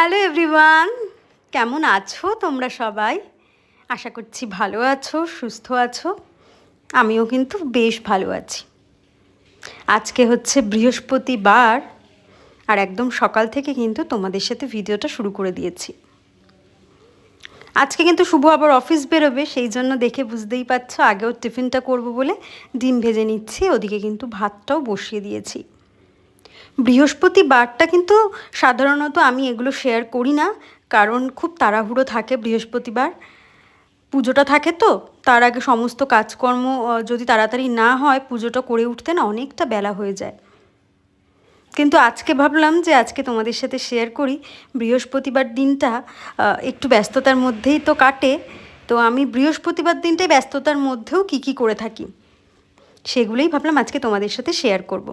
Hello everyone, কেমন আছো তোমরা সবাই? আশা করছি ভালো আছো, সুস্থ আছো। আমিও কিন্তু বেশ ভালো আছি। আজকে হচ্ছে বৃহস্পতিবার আর একদম সকাল থেকে কিন্তু তোমাদের সাথে ভিডিওটা শুরু করে দিয়েছি। আজকে কিন্তু শুভ আবার অফিস বেরোবে, সেই জন্য দেখে বুঝতেই পারছ আগেও টিফিনটা করব বলে ডিম ভেজে নিচ্ছি, ওদিকে কিন্তু ভাতটাও বসিয়ে দিয়েছি। বৃহস্পতিবারটা কিন্তু সাধারণত আমি এগুলো শেয়ার করি না, কারণ খুব তাড়াহুড়ো থাকে বৃহস্পতিবার। পুজোটা থাকে তো, তার আগে সমস্ত কাজকর্ম যদি তাড়াতাড়ি না হয়, পুজোটা করে উঠতে না অনেকটা বেলা হয়ে যায়। কিন্তু আজকে ভাবলাম যে আজকে তোমাদের সাথে শেয়ার করি, বৃহস্পতিবার দিনটা একটু ব্যস্ততার মধ্যেই তো কাটে। তো আমি বৃহস্পতিবার দিনটাই ব্যস্ততার মধ্যেও কী কী করে থাকি, সেগুলোই ভাবলাম আজকে তোমাদের সাথে শেয়ার করব।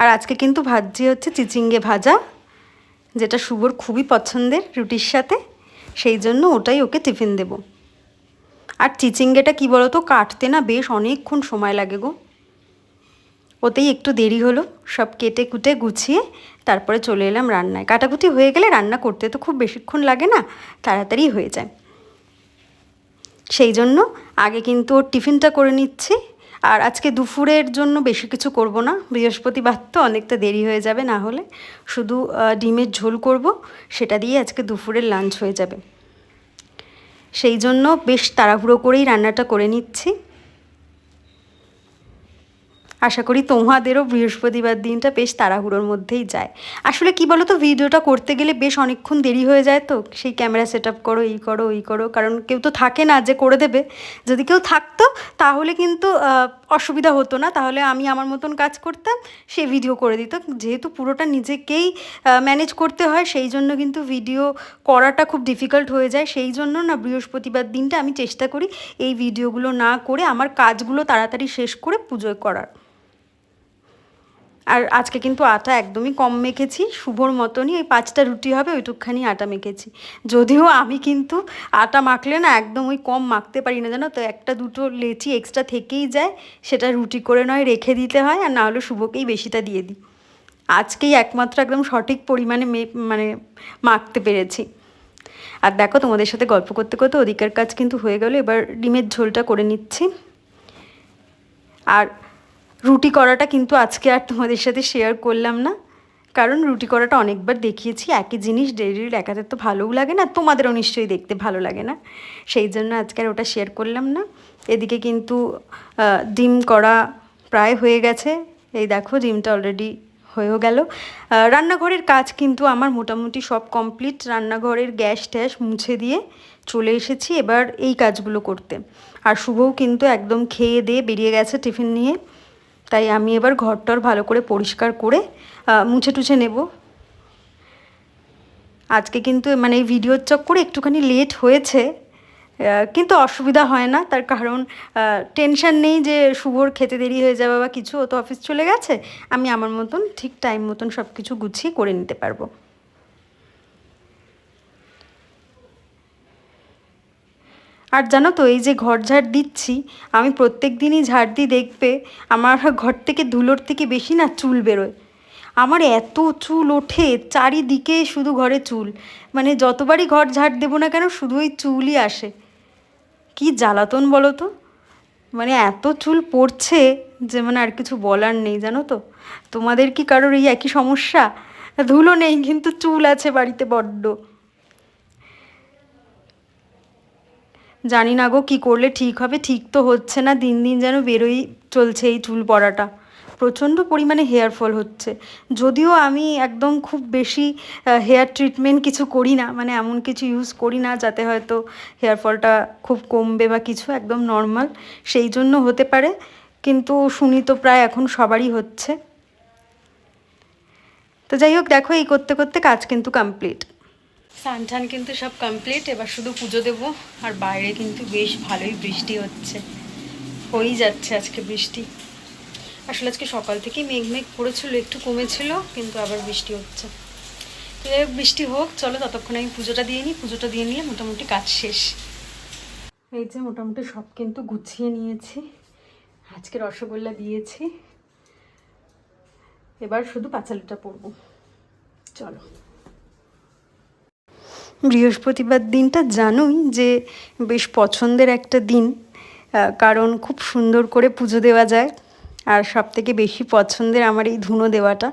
আর আজকে কিন্তু ভাজি হচ্ছে চিচিঙ্গে ভাজা, যেটা শুভর খুবই পছন্দের রুটির সাথে, সেই জন্য ওটাই ওকে টিফিন দেব। আর চিচিঙ্গেটা কী বলো তো কাটতে না বেশ অনেকক্ষণ সময় লাগে গো। ওতেই একটু দেরি হলো, সব কেটে কুটে গুছিয়ে তারপরে চলে এলাম রান্নায়। কাটাকুটি হয়ে গেলে রান্না করতে তো খুব বেশিক্ষণ লাগে না, তাড়াতাড়ি হয়ে যায়। সেই জন্য আগে কিন্তু ওর টিফিনটা করে নিচ্ছি আর আজকে দুপুরের জন্য বেশি কিছু করব না। বৃহস্পতিবার তো অনেকটা দেরি হয়ে যাবে না হলে। শুধু ডিমের ঝোল করব, সেটা দিয়ে আজকে দুপুরের লাঞ্চ হয়ে যাবে। সেই জন্য বেশ তাড়াহুড়ো করেই রান্নাটা করে নিচ্ছি। আশা করি তোমাদেরও বৃহস্পতিবার দিনটা বেশ তাড়াহুড়োর মধ্যেই যায়। আসলে কি বলো তো ভিডিওটা করতে গেলে বেশ অনেকক্ষণ দেরি হয়ে যায় তো, সেই ক্যামেরা সেট আপ করো, এই করো, ওই করো, কারণ কেউ তো থাকে না যে করে দেবে। যদি কেউ থাকতো, তাহলে কিন্তু অসুবিধা হতো না, তাহলে আমি আমার মতন কাজ করতাম, সে ভিডিও করে দিত। যেহেতু পুরোটা নিজেকেই ম্যানেজ করতে হয়, সেই জন্য কিন্তু ভিডিও করাটা খুব ডিফিকাল্ট হয়ে যায়। সেই জন্য না, বৃহস্পতিবার দিনটা আমি চেষ্টা করি, এই ভিডিওগুলো না করে, আমার কাজগুলো তাড়াতাড়ি শেষ করে পুজো করার। আর আজকে কিন্তু আটা একদমই কম মেখেছি, শুভর মতনই। ওই পাঁচটা রুটি হবে, ওইটুকখানি আটা মেখেছি। যদিও আমি কিন্তু আটা মাখলে না একদম ওই কম মাখতে পারি না, জানো তো? একটা দুটো লেচি এক্সট্রা থেকেই যায়, সেটা রুটি করে নয়, রেখে দিতে হয়, আর না হলে শুভকেই বেশিটা দিয়ে দিই। আজকেই একমাত্র একদম সঠিক পরিমাণে মানে মাখতে পেরেছি। আর দেখো, তোমাদের সাথে গল্প করতে করতে ওদিকের কাজ কিন্তু হয়ে গেল, এবার ডিমের ঝোলটা করে নিচ্ছি। আর রুটি করাটা কিন্তু আজকে আর তোমাদের সাথে শেয়ার করলাম না। কারণ রুটি করাটা অনেকবার দেখিয়েছি, একই জিনিস ডেলি দেখাতে তো ভালোও লাগে না, তোমাদেরও নিশ্চয়ই দেখতে ভালো লাগে না। সেই জন্য আজকে আর ওটা শেয়ার করলাম না। এদিকে কিন্তু ডিম করা প্রায় হয়ে গেছে। এই দেখো ডিমটা অলরেডি হয়েও গেল। রান্নাঘরের কাজ কিন্তু আমার মোটামুটি সব কমপ্লিট রান্নাঘরের গ্যাস ট্যাস মুছে দিয়ে চলে এসেছি এবার এই কাজগুলো করতে। আর শুভও কিন্তু একদম খেয়ে দিয়ে বেরিয়ে গেছে টিফিন নিয়ে। তাই আমি এবার ঘরটর ভালো করে পরিষ্কার করে মুছে টুছে নেব। আজকে কিন্তু মানে এই ভিডিওর চক্করে একটুখানি লেট হয়েছে কিন্তু অসুবিধা হয় না। তার কারণ টেনশন নেই যে শুভর খেতে দেরি হয়ে যাবে বা কিছু, ও তো অফিস চলে গেছে। আমি আমার মতন ঠিক টাইম মতন সব কিছু গুছিয়ে করে নিতে পারব। আর জানো তো, এই যে ঘর ঝাড় দিচ্ছি, আমি প্রত্যেক দিনই ঝাড় দিই দেখবে, আমার ঘর থেকে ধুলোর থেকে বেশি না চুল বেরোয়। আমার এত চুল ওঠে, চারিদিকে শুধু ঘরে চুল। মানে যতবারই ঘর ঝাড় দেবো না কেন, শুধু ওই চুলই আসে। কি জ্বালাতন বলো তো? মানে এত চুল পড়ছে যে মানে আর কিছু বলার নেই, জানো তো? তোমাদের কি কারোর এই একই সমস্যা? ধুলো নেই, কিন্তু চুল আছে বাড়িতে বড্ড। জানি না গো, কী করলে ঠিক হবে? ঠিক তো হচ্ছে না, দিন দিন যেন বেরোই চলছে এই চুল পড়াটা। প্রচণ্ড পরিমাণে হেয়ার ফল হচ্ছে। যদিও আমি একদম খুব বেশি হেয়ার ট্রিটমেন্ট কিছু করি না মানে এমন কিছু ইউজ করি না যাতে হয়তো হেয়ার ফলটা খুব কমবে বা কিছু একদম নর্মাল সেই জন্য হতে পারে। কিন্তু শুনি তো প্রায় এখন সবারই হচ্ছে। তো যাই হোক, দেখো এই করতে করতে কাজ কিন্তু কমপ্লিট স্নান টান কিন্তু সব কমপ্লিট এবার শুধু পুজো দেবো, আর বাইরে কিন্তু বেশ ভালোই বৃষ্টি হচ্ছে। হয়েই যাচ্ছে আজকে বৃষ্টি। আসলে আজকে সকাল থেকেই মেঘ মেঘ পড়েছিল একটু কমেছিল, কিন্তু আবার বৃষ্টি হচ্ছে। তো বৃষ্টি হোক, চলো ততক্ষণ আমি পুজোটা দিয়ে নিই। পুজোটা দিয়ে নিলে মোটামুটি কাজ শেষ। এই যে মোটামুটি সব কিন্তু গুছিয়ে নিয়েছি। আজকে রসগোল্লা দিয়েছি। এবার শুধু পাঁচালিটা পরবো। চলো। বৃহস্পতিবার দিনটা জানোই যে বেশ পছন্দের একটা দিন কারণ খুব সুন্দর করে পুজো দেওয়া যায়। আর সব থেকে বেশি পছন্দের আমার এই ধুনো দেওয়াটা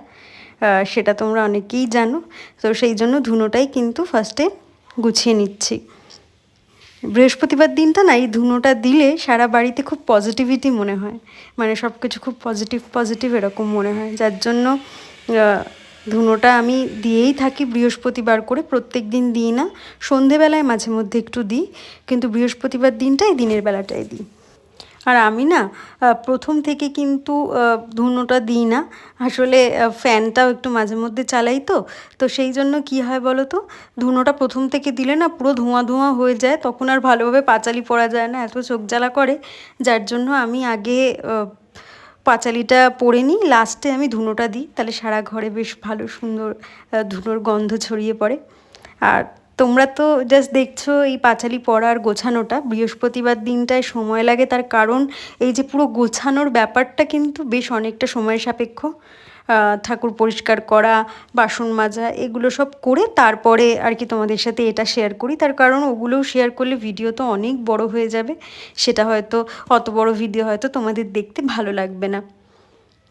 সেটা তোমরা অনেকেই জানো। তো সেই জন্য ধুনোটাই কিন্তু ফার্স্টে গুছিয়ে নিচ্ছি। বৃহস্পতিবার দিনটা না, এই ধুনোটা দিলে সারা বাড়িতে খুব পজিটিভিটি মনে হয়। মানে সব কিছু খুব পজিটিভ পজিটিভ এরকম মনে হয়। যার জন্য ধুনোটা আমি দিয়েই থাকি, বৃহস্পতিবার করে প্রত্যেক দিন দিই না। সন্ধেবেলায় মাঝে মধ্যে একটু দিই, কিন্তু বৃহস্পতিবার দিনটাই দিনের বেলাটাই দিই। আর আমি না প্রথম থেকে কিন্তু ধুনোটা দিই না। আসলে ফ্যানটাও একটু মাঝে মধ্যে চালাই তো তো সেই জন্য কি হয় বলো তো ধুনোটা প্রথম থেকে দিলে না পুরো ধোঁয়া ধোঁয়া হয়ে যায়, তখন আর ভালোভাবে পাঁচালি পরা যায় না, এত চোখ জ্বালা করে। যার জন্য আমি আগে পাঁচালিটা পরে নিই লাস্টে আমি ধুনোটা দিই। তাহলে সারা ঘরে বেশ ভালো সুন্দর ধুনোর গন্ধ ছড়িয়ে পড়ে। আর তোমরা তো জাস্ট দেখছ এই পাঁচালি পড়ার গোছানোটা। বৃহস্পতিবার দিনটায় সময় লাগে তার কারণ এই যে পুরো গোছানোর ব্যাপারটা কিন্তু বেশ অনেকটা সময় সাপেক্ষ। ঠাকুর পরিষ্কার করা, বাসন মাজা, এগুলো সব করে তারপরে আর কি তোমাদের সাথে এটা শেয়ার করি। তার কারণ ওগুলোও শেয়ার করলে ভিডিও তো অনেক বড় হয়ে যাবে। সেটা হয়তো অত বড় ভিডিও হয়তো তোমাদের দেখতে ভালো লাগবে না।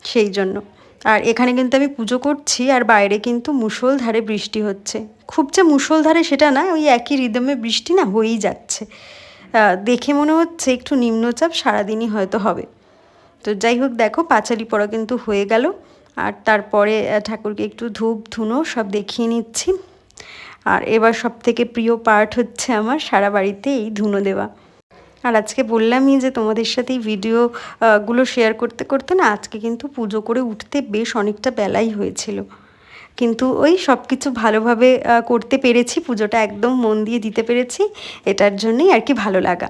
সেই জন্য। আর এখানে কিন্তু আমি পুজো করছি আর বাইরে কিন্তু মুষলধারে বৃষ্টি হচ্ছে। খুব যে মুষলধারে সেটা না, ওই একই রিদমে বৃষ্টি না হয়েই যাচ্ছে। দেখে মনে হচ্ছে একটু নিম্নচাপ সারাদিনই হয়তো হবে। তো যাই হোক, দেখো, পাঁচালি পড়া কিন্তু হয়ে গেল। আর তারপরে ঠাকুরকে একটু ধূপ ধুনো সব দেখিয়ে নিচ্ছি। আর এবার সব থেকে প্রিয় পার্ট হচ্ছে আমার সারা বাড়িতে এই ধুনো দেওয়া। আর আজকে বললামই যে তোমাদের সাথে এই ভিডিও আহ, গুলো শেয়ার করতে করতে না আজকে কিন্তু পুজো করে উঠতে বেশ অনেকটা বেলাই হয়েছিল। কিন্তু ওই সব কিছু ভালোভাবে করতে পেরেছি পুজোটা একদম মন দিয়ে দিতে পেরেছি। এটার জন্যই আর কি ভালো লাগা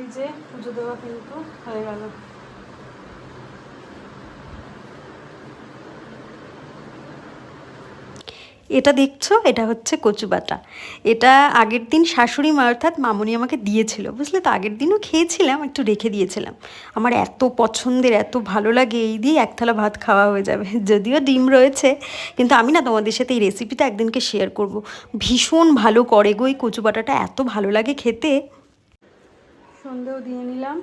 এই যে পুজো দেওয়া কিন্তু হয়ে গেল। এটা দেখছ? এটা হচ্ছে কচু বাটা। এটা আগের দিন শাশুড়ি মা অর্থাৎ মামনি আমাকে দিয়েছিল। বুঝলে তো? আগের দিনও খেয়েছিলাম, একটু রেখে দিয়েছিলাম। আমার এত পছন্দের, এত ভালো লাগে, এই দিয়ে এক থালা ভাত খাওয়া হয়ে যাবে। যদিও ডিম রয়েছে, কিন্তু আমি না তোমাদের সাথে এই রেসিপিটা একদিনকে শেয়ার করব। ভীষণ ভালো করে গো, এই কচু বাটাটা। এত ভালো লাগে খেতে। সন্ধেও দিয়ে নিলাম।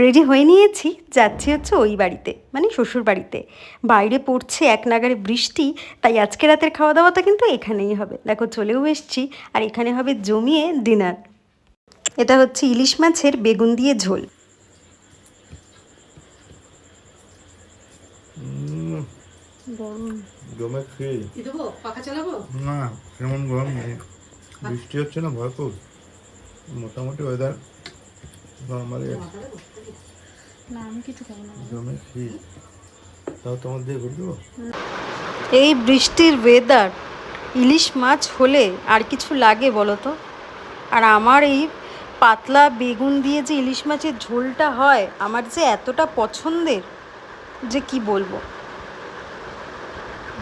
রেডি হয়ে নিয়েছি যাচ্ছি হচ্ছে ওই বাড়িতে মানে শ্বশুর বাড়িতে। বাইরে পড়ছে এক নাগারে বৃষ্টি তাই আজকে রাতের খাওয়া দাওয়াটা কিন্তু এখানেই হবে। দেখো চলেও এসছি আর এখানে হবে জমিয়ে ডিনার এটা হচ্ছে ইলিশ মাছের বেগুন দিয়ে ঝোল। জমে খেয়ে কি দেবো? পাখা চালাবো? না সেমন গরম নেই। বৃষ্টি হচ্ছে না ভরপুর। মোটামুটি ওয়েদার নর্মালি না আমি কিছু খাব না। জমে খেয়ে তাও তোমার দিয়ে ঘুরে এই বৃষ্টির ওয়েদার ইলিশ মাছ হলে আর কিছু লাগে বলো তো? আর আমার এই পাতলা বেগুন দিয়ে যে ইলিশ মাছের ঝোলটা হয় আমার যে এতটা পছন্দের যে কি বলব?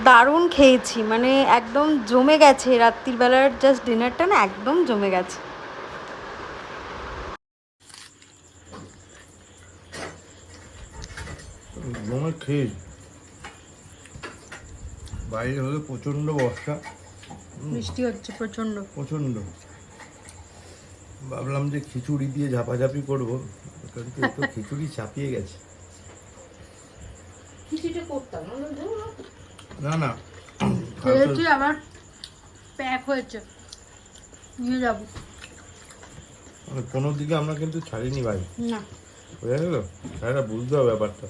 দারুণ খেয়েছি মানে একদম জমে গেছে রাত্রির বেলার জাস্ট ডিনারটা না একদম জমে গেছে। জমে খেয়ে বাইরে হলে প্রচণ্ড বর্ষা। বৃষ্টি হচ্ছে প্রচণ্ড। প্রচণ্ড। ভাবলাম যে খিচুড়ি দিয়ে ঝাপাঝাপি করব কিন্তু খিচুড়ি চাপিয়ে গেছে। খিচুড়িটা করতাম না না। খেয়েছি আমার প্যাক হয়েছে। নিয়ে যাব। মানে কোনো দিকে আমরা কিন্তু ছাড়িনি ভাই। না। বোঝা গেল? এটা বুঝতে হবে ব্যাপারটা।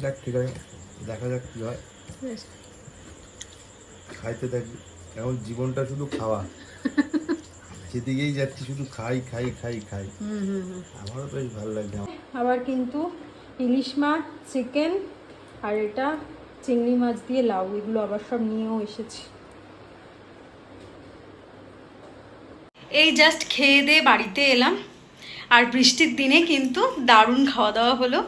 দেখ ঠিক আছে। দেখা যাক কি হয়। খাইতে থাকি। এখন জীবনটা শুধু খাওয়া। যেদিকেই যাচ্ছি শুধু খাই খাই খাই খাই। হুম হুম হুম। আমারও বেশ ভালো লাগছে আবার কিন্তু ইলিশ মাছ চিকেন আর এটা চিংড়ি মাছ দিয়ে লাউ, এগুলো আবার সব নিয়েও এসেছি। এই জাস্ট খেয়ে দিয়ে বাড়িতে এলাম। আর বৃষ্টির দিনে কিন্তু দারুণ খাওয়া দাওয়া হলো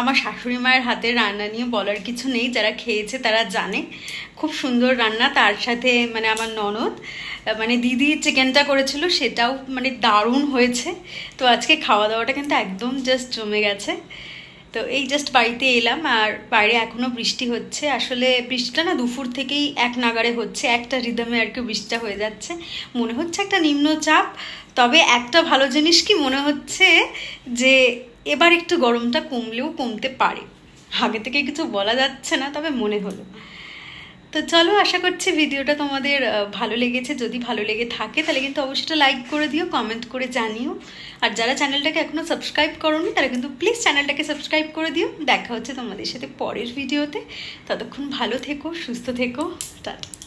আমার শাশুড়ি মায়ের হাতের রান্না নিয়ে বলার কিছু নেই, যারা খেয়েছে তারা জানে। খুব সুন্দর রান্না, তার সাথে মানে আমার ননদ মানে দিদি চিকেনটা করেছিল, সেটাও মানে দারুণ হয়েছে। তো আজকে খাওয়া দাওয়াটা কিন্তু একদম জাস্ট জমে গেছে। তো এই জাস্ট বাড়িতে এলাম আর বাইরে এখনও বৃষ্টি হচ্ছে। আসলে বৃষ্টিটা না দুপুর থেকেই এক নাগারে হচ্ছে, একটা রিদমে আর কি বৃষ্টিটা হয়ে যাচ্ছে। মনে হচ্ছে একটা নিম্নচাপ, তবে একটা ভালো জিনিস কি মনে হচ্ছে যে এবার একটু গরমটা কমলেও কমতে পারে। আগে থেকে কিছু বলা যাচ্ছে না, তবে মনে হলো। তো চলো, আশা করছি ভিডিওটা তোমাদের ভালো লেগেছে। যদি ভালো লেগে থাকে, তাহলে কিন্তু অবশ্যই লাইক করে দিও কমেন্ট করে জানিও। আর যারা চ্যানেলটাকে এখনও সাবস্ক্রাইব করোনি, তারা কিন্তু প্লিজ চ্যানেলটাকে সাবস্ক্রাইব করে দিও। দেখা হচ্ছে তোমাদের সাথে পরের ভিডিওতে ততক্ষণ ভালো থেকো, সুস্থ থেকো। টাটা।